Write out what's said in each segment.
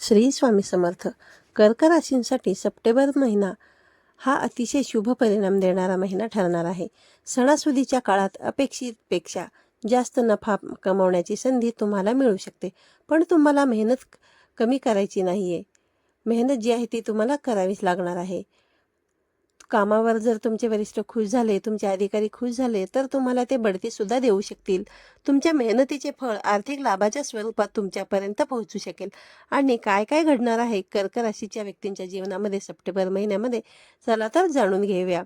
श्री स्वामी समर्थ कर्क राशींसाठी September महिना हा अतिशय शुभ परिणाम देणारा महिना ठरणार आहे. सणासुदीच्या काळात अपेक्षितपेक्षा जास्त नफा कमावण्याची संधी तुम्हाला मिळू शकते. पण तुम्हाला मेहनत कमी करायची नाही आहे मेहनत जी आहे ती तुम्हाला करावीच लागणार आहे. कामावर जर तुमचे वरिष्ठ खुश झाले तुमचे अधिकारी खुश झाले तर तुम्हाला ते बढतीसुद्धा देऊ शकतील. तुमच्या मेहनतीचे फळ आर्थिक लाभाच्या स्वरूपात तुमच्यापर्यंत पोहोचू शकेल. आणि काय काय घडणार आहे? कर्क राशीच्या व्यक्तींच्या जीवनामध्ये सप्टेंबर महिन्यामध्ये चला तर जाणून घेऊया.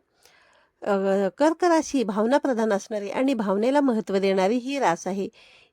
कर्क राशी भावना प्रधान असणारी आणि भावनेला महत्त्व देणारी ही रास आहे.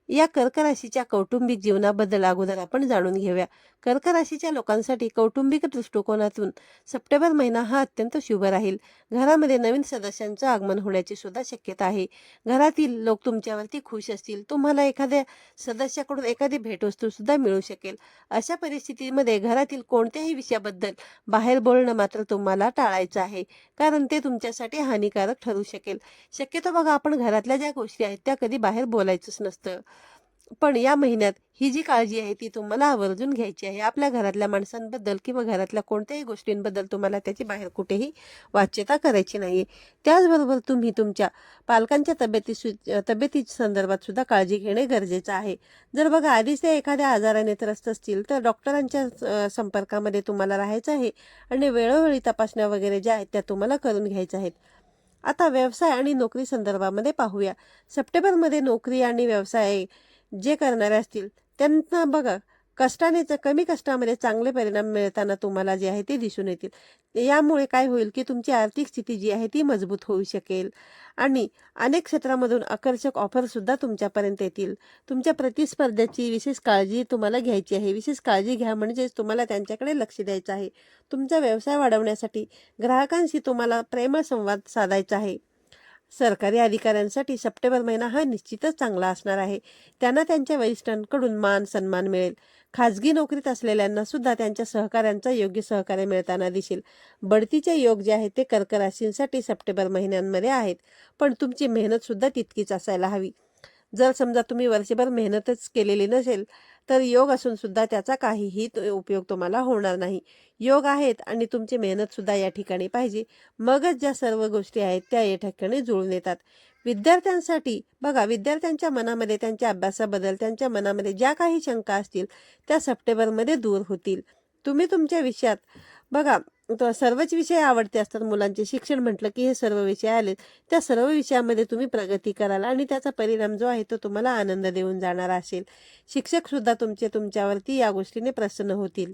या कर्क राशीच्या कौटुंबिक जीवनाबद्दल अगोदर आपण जाणून घेऊया. कर्क राशीच्या लोकांसाठी कौटुंबिक दृष्टिकोनातून सप्टेंबर महिना हा अत्यंत शुभ राहील. घरामध्ये नवीन सदस्यांचं आगमन होण्याची सुद्धा शक्यता आहे. घरातील लोक तुमच्यावरती खुश असतील. तुम्हाला एखाद्या सदस्याकडून एखादी भेटवस्तू सुद्धा मिळू शकेल. अशा परिस्थितीमध्ये घरातील कोणत्याही विषयाबद्दल बाहेर बोलणं मात्र तुम्हाला टाळायचं आहे. कारण ते तुमच्यासाठी हानिकारक ठरू शकेल. शक्यतो बघा आपण घरातल्या ज्या गोष्टी आहेत त्या कधी बाहेर बोलायचंच नसतं. पण या महिन्यात ही जी काळजी आहे ती तुम्हाला आवर्जून घ्यायची आहे. आपल्या घरातल्या माणसांबद्दल किंवा घरातल्या कोणत्याही गोष्टींबद्दल तुम्हाला त्याची बाहेर कुठेही वाच्यता करायची नाही त्याचबरोबर तुम्ही तुमच्या पालकांच्या तब्येती तब्येती संदर्भात सुद्धा काळजी घेणे गरजेचं आहे. जर बघा आधीच ते एखाद्या आजाराने त्रस्त असतील तर डॉक्टरांच्या संपर्कामध्ये तुम्हाला राहायचं आहे आणि वेळोवेळी तपासण्या वगैरे ज्या आहेत त्या तुम्हाला करून घ्यायच्या आहेत. आता व्यवसाय आणि नोकरी संदर्भामध्ये पाहूया. सप्टेंबरमध्ये नोकरी आणि व्यवसाय जे करणारे असतील त्यांना बघा कष्टाने कमी कष्टामध्ये चांगले परिणाम मिळताना तुम्हाला जे आहे ते दिसून येतील. यामुळे काय होईल की तुमची आर्थिक स्थिती जी आहे ती मजबूत होऊ शकेल. आणि अनेक क्षेत्रामधून आकर्षक ऑफरसुद्धा तुमच्यापर्यंत येतील. तुमच्या प्रतिस्पर्ध्याची विशेष काळजी तुम्हाला घ्यायची आहे. विशेष काळजी घ्या म्हणजेच तुम्हाला त्यांच्याकडे लक्ष द्यायचं आहे. तुमचा व्यवसाय वाढवण्यासाठी ग्राहकांशी तुम्हाला प्रेमसंवाद साधायचा आहे. सरकारी अधिकाऱ्यांसाठी सप्टेंबर महिना हा निश्चितच चांगला असणार आहे. त्यांना त्यांच्या वरिष्ठांकडून मान सन्मान मिळेल. खाजगी नोकरीत असलेल्यांना सुद्धा त्यांच्या सहकाऱ्यांचा योग्य सहकार्य मिळताना दिसेल. बढतीचे योग जे आहेत ते कर्क राशींसाठी सप्टेंबर महिन्यांमध्ये आहेत. पण तुमची मेहनत सुद्धा तितकीच असायला हवी. जर समजा तुम्ही वर्षभर मेहनतच केलेली नसेल तर योग असून सुद्धा त्याचा काहीही उपयोग तुम्हाला होणार नाही. योग आहेत आणि तुमची मेहनत सुद्धा या ठिकाणी पाहिजे. मगच ज्या सर्व गोष्टी आहेत त्या या ठिकाणी जुळून येतात. विद्यार्थ्यांसाठी बघा विद्यार्थ्यांच्या मनामध्ये त्यांच्या अभ्यासाबद्दल त्यांच्या मनामध्ये ज्या काही शंका असतील त्या सप्टेंबरमध्ये दूर होतील. तुम्ही तुमच्या विषयात बघा तर सर्वच विषय आवडते असतात मुलांचे. शिक्षण म्हटलं की हे सर्व विषय आले त्या सर्व विषयामध्ये तुम्ही प्रगती कराल आणि त्याचा परिणाम जो आहे तो तुम्हाला आनंद देऊन जाणारा असेल. शिक्षकसुद्धा तुमचे तुमच्यावरती या गोष्टीने प्रसन्न होतील.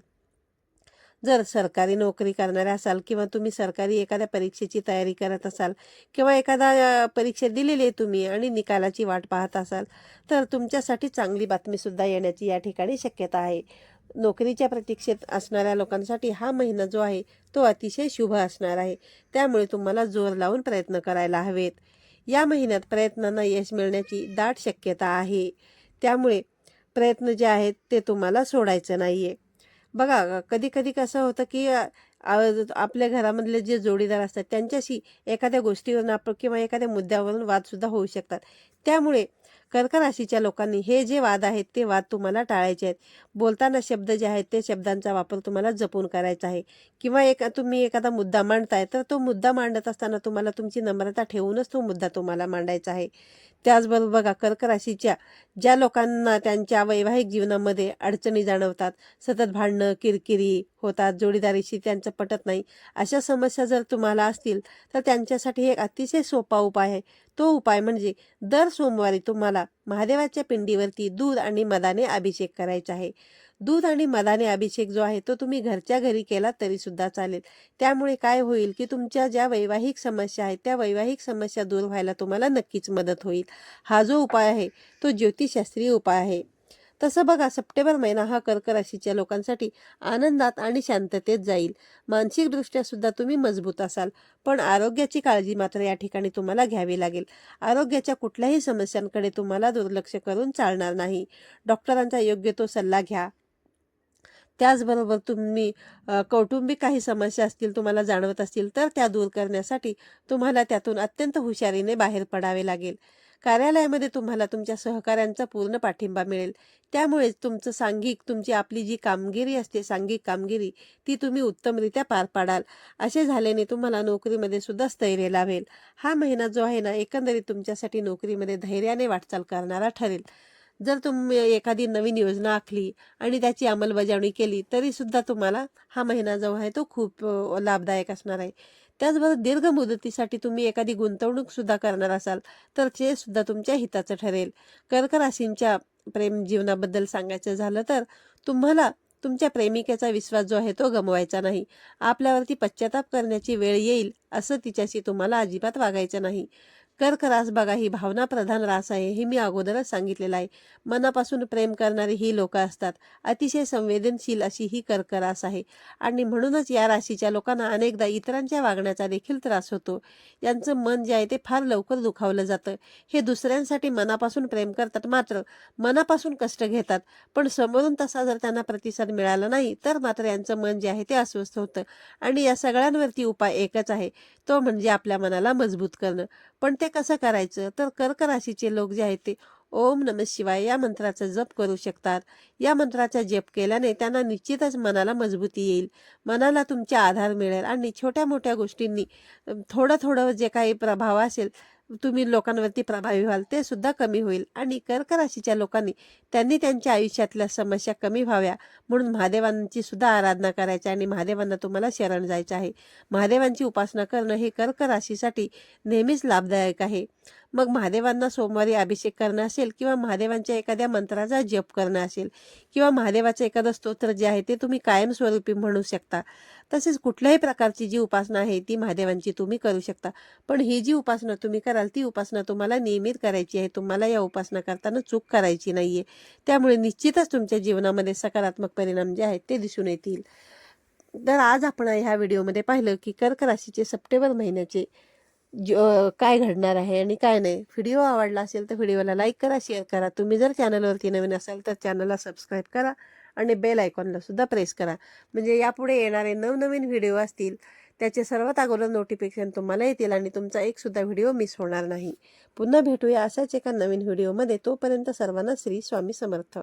जर सरकारी नोकरी करणारे असाल किंवा तुम्ही सरकारी एखाद्या परीक्षेची तयारी करत असाल किंवा एखादा परीक्षा दिलेली आहे तुम्ही आणि निकालाची वाट पाहत असाल तर तुमच्यासाठी चांगली बातमीसुद्धा येण्याची या ठिकाणी शक्यता आहे. नोकरीच्या प्रतीक्षेत असणाऱ्या लोकांसाठी हा महिना जो आहे तो अतिशय शुभ असणार आहे. त्यामुळे तुम्हाला जोर लावून प्रयत्न करायला हवेत. या महिन्यात प्रयत्नांना यश मिळण्याची दाट शक्यता आहे. त्यामुळे प्रयत्न जे आहेत ते तुम्हाला सोडायचं नाही आहे बघा कधी कधी कसं होतं की आपल्या घरामधले जे जोडीदार असतात त्यांच्याशी एखाद्या गोष्टीवरून आपण किंवा एखाद्या मुद्द्यावरून वादसुद्धा होऊ शकतात. त्यामुळे कर्क राशीच्या लोकांनी हे जे वाद आहेत ते वाद तुम्हाला टाळायचे आहेत. बोलताना शब्द जे आहेत ते शब्दांचा वापर तुम्हाला जपून करायचा आहे. किंवा एक तुम्ही एखादा मुद्दा मांडताय तर तो मुद्दा मांडत असताना तुम्हाला तुमची नम्रता ठेवूनच तो मुद्दा तुम्हाला मांडायचा आहे. त्याचबरोबर बघा कर्क राशीच्या ज्या लोकांना त्यांच्या वैवाहिक जीवनामध्ये अडचणी जाणवतात सतत भांडणं किरकिरी होतात जोडीदारीशी त्यांचं पटत नाही अशा समस्या जर तुम्हाला असतील तर त्यांच्यासाठी एक अतिशय सोपा उपाय आहे. तो उपाय म्हणजे दर सोमवारी तुम्हाला महादेवाच्या पिंडीवरती दूध आणि मदाने अभिषेक करायचा आहे. दूध आणि मधाने अभिषेक जो आहे तो तुम्ही घरच्या घरी केला तरी सुद्धा चालेल. त्यामुळे काय होईल की तुमच्या ज्या वैवाहिक समस्या आहेत त्या वैवाहिक समस्या दूर व्हायला तुम्हाला नक्कीच मदत होईल. हा जो उपाय आहे तो ज्योतिषशास्त्रीय उपाय आहे. तसं बघा सप्टेंबर महिना हा कर्क राशीच्या लोकांसाठी आनंदात आणि शांततेत जाईल. मानसिकदृष्ट्या सुद्धा तुम्ही मजबूत असाल पण आरोग्याची काळजी मात्र या ठिकाणी तुम्हाला घ्यावी लागेल. आरोग्याच्या कुठल्याही समस्यांकडे तुम्हाला दुर्लक्ष करून चालणार नाही. डॉक्टरांचा योग्य तो सल्ला घ्या. त्याचबरोबर तुम्ही कौटुंबिक काही समस्या असतील तुम्हाला जाणवत असतील तर त्या दूर करण्यासाठी तुम्हाला त्यातून अत्यंत हुशारीने बाहेर पडावे लागेल. कार्यालयामध्ये तुम्हाला तुमच्या सहकाऱ्यांचा पूर्ण पाठिंबा मिळेल. त्यामुळेच तुमचं सांघिक तुमची आपली जी कामगिरी असते सांघिक कामगिरी ती तुम्ही उत्तमरित्या पार पाडाल. असे झाल्याने तुम्हाला नोकरीमध्ये सुद्धा स्थैर्य लाभेल. हा महिना जो आहे ना एकंदरीत तुमच्यासाठी नोकरीमध्ये धैर्याने वाटचाल करणारा ठरेल. जर तुम्ही एखादी नवीन योजना आखली आणि त्याची अंमलबजावणी केली तरीसुद्धा तुम्हाला हा महिना जो आहे तो खूप लाभदायक असणार आहे. त्याचबरोबर दीर्घ मुदतीसाठी तुम्ही एखादी गुंतवणूक सुद्धा करणार असाल तर ते सुद्धा तुमच्या हिताचं ठरेल. कर्क राशींच्या प्रेम जीवनाबद्दल सांगायचं झालं तर तुम्हाला तुमच्या प्रेमिकेचा विश्वास जो आहे तो गमवायचा नाही. आपल्यावरती पश्चाताप करण्याची वेळ येईल असं तिच्याशी तुम्हाला अजिबात वागायचं नाही. कर्क रास बघा ही भावना प्रधान रास आहे हे मी अगोदरच सांगितलेलं आहे. मनापासून प्रेम करणारी ही लोक असतात. अतिशय संवेदनशील अशी ही कर्क रास आहे. आणि म्हणूनच या राशीच्या लोकांना अनेकदा इतरांच्या वागण्याचा देखील त्रास होतो. यांचं मन जे आहे ते फार लवकर दुखावलं जातं. हे दुसऱ्यांसाठी मनापासून प्रेम करतात मात्र मनापासून कष्ट घेतात. पण समोरून तसा जर त्यांना प्रतिसाद मिळाला नाही तर मात्र यांचं मन जे आहे ते अस्वस्थ होतं. आणि या सगळ्यांवरती उपाय एकच आहे. तो म्हणजे आपल्या मनाला मजबूत करणं. पण ते कसं करायचं? तर कर्क राशीचे लोक जे आहेत ते ओम नम शिवाय या मंत्राचा जप करू शकतात. या मंत्राचा जप केल्याने त्यांना निश्चितच मनाला मजबूती येईल. मनाला तुमचा आधार मिळेल आणि छोट्या मोठ्या गोष्टींनी थोडं थोडं जे काही प्रभाव असेल तुम्ही लोकांवरती प्रभावी व्हाल ते सुद्धा कमी होईल. आणि कर्क राशीच्या लोकांनी त्यांनी त्यांच्या आयुष्यातल्या समस्या कमी व्हाव्या म्हणून महादेवांची सुद्धा आराधना करायची आणि महादेवांना तुम्हाला शरण जायचं आहे. महादेवांची उपासना करणं हे कर्क राशीसाठी नेहमीच लाभदायक आहे. मग महादेवांना सोमवारी अभिषेक करणं असेल किंवा महादेवांच्या एखाद्या मंत्राचा जप करणं असेल किंवा महादेवाचं एखादं स्तोत्र जे आहे ते तुम्ही कायमस्वरूपी म्हणू शकता. तसेच कुठल्याही प्रकारची जी उपासना आहे ती महादेवांची तुम्ही करू शकता. पण ही जी उपासना तुम्ही कराल ती उपासना तुम्हाला नियमित करायची आहे. तुम्हाला या उपासना करताना चूक करायची नाही आहे त्यामुळे निश्चितच तुमच्या जीवनामध्ये सकारात्मक परिणाम जे आहेत ते दिसून येतील. तर आज आपण ह्या व्हिडिओमध्ये पाहिलं की कर्क राशीचे सप्टेंबर महिन्याचे काय घडणार आहे आणि काय नाही. व्हिडिओ आवडला असेल तर व्हिडिओला लाईक करा शेअर करा. तुम्ही जर चॅनलवरती नवीन असाल तर चॅनलला सबस्क्राईब करा आणि बेल आयकॉनला सुद्धा प्रेस करा. म्हणजे यापुढे येणारे नवनवीन व्हिडिओ असतील त्याचे सर्वात अगोदर नोटिफिकेशन तुम्हाला येतील आणि तुमचा एक सुद्धा व्हिडिओ मिस होणार नाही. पुन्हा भेटूया असाच एका नवीन व्हिडिओमध्ये. तोपर्यंत सर्वांना श्री स्वामी समर्थ.